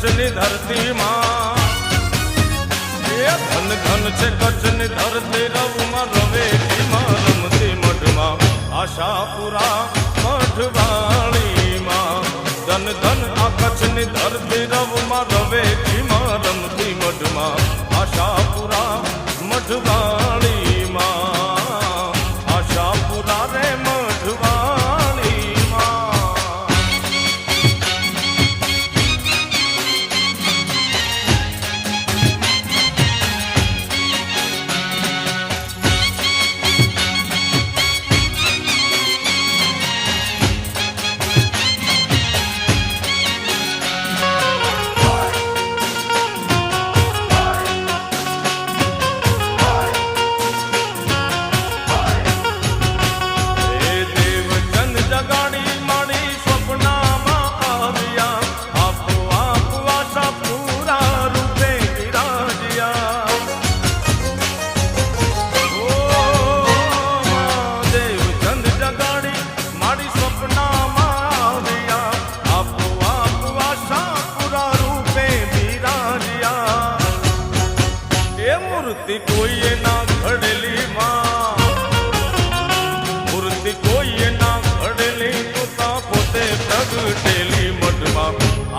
કચ્છની ધરતીમાં. એ ધન ધન છે કચ્છની ધરતી, રવમાં રવેટીમાં રમતી મઢમાં, આશાપુરા મઢવાણીમાં. ધન ધન આ કચ્છની ધરતી, રવમાં રવેટીમાં રમતી મઢમાં, આશાપુરા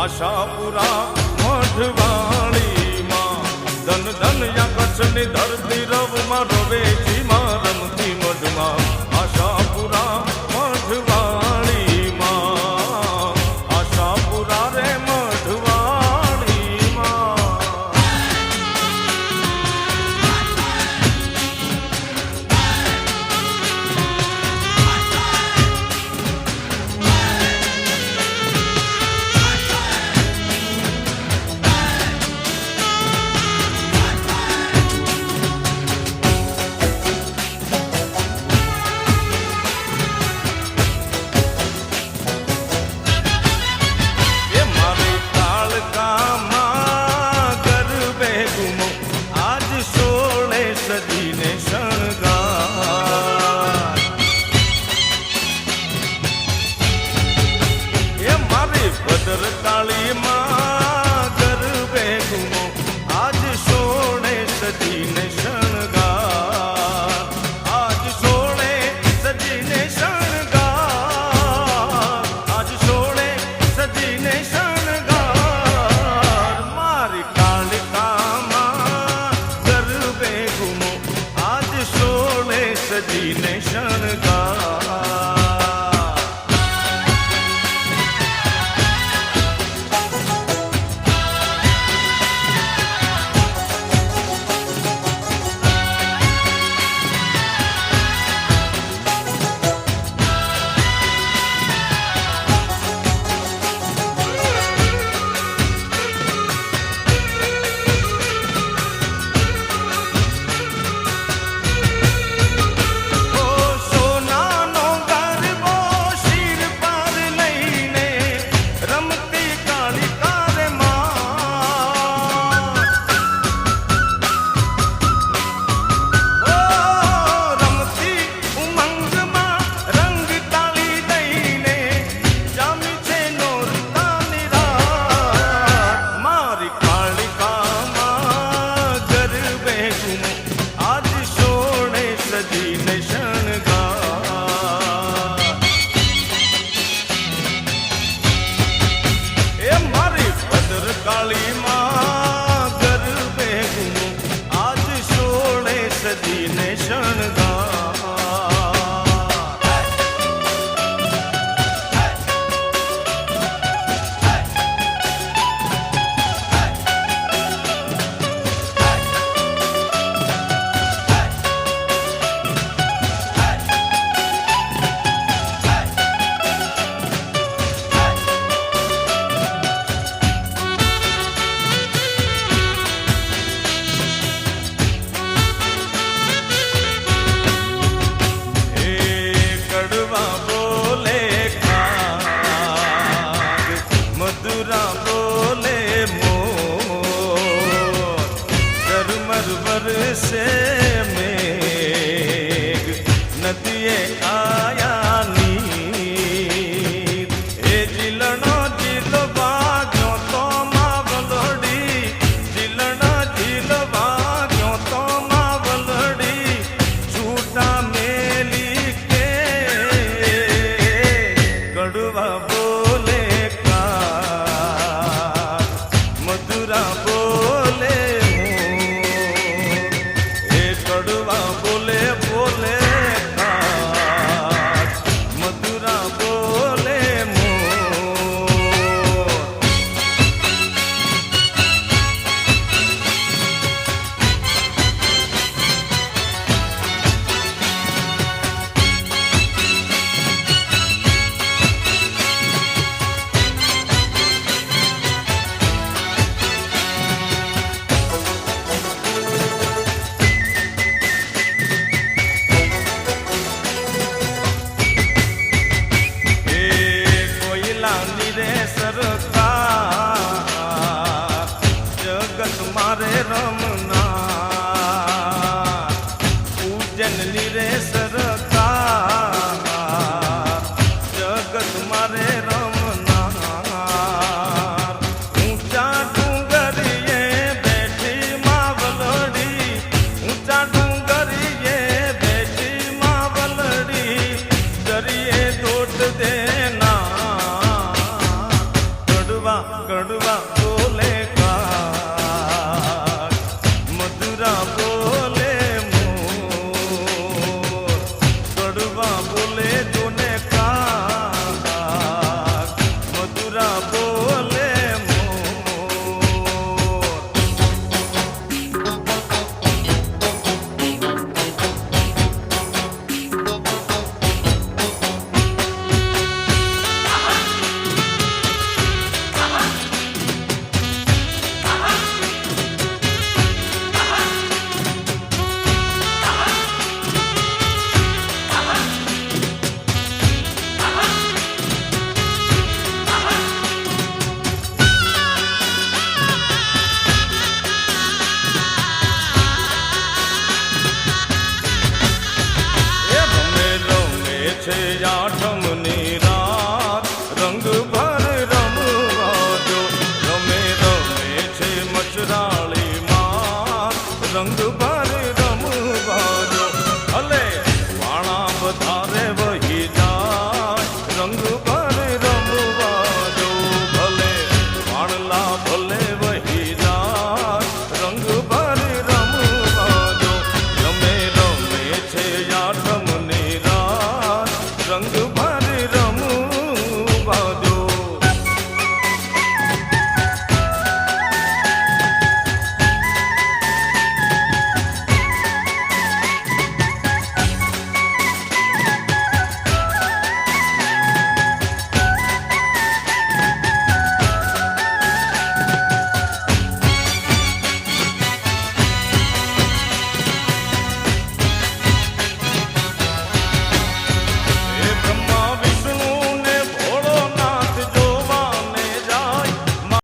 આશાપુરા મઢવાણીમાં ધન ધન યા કચ્છની ધરતી રવમાં રવે છે.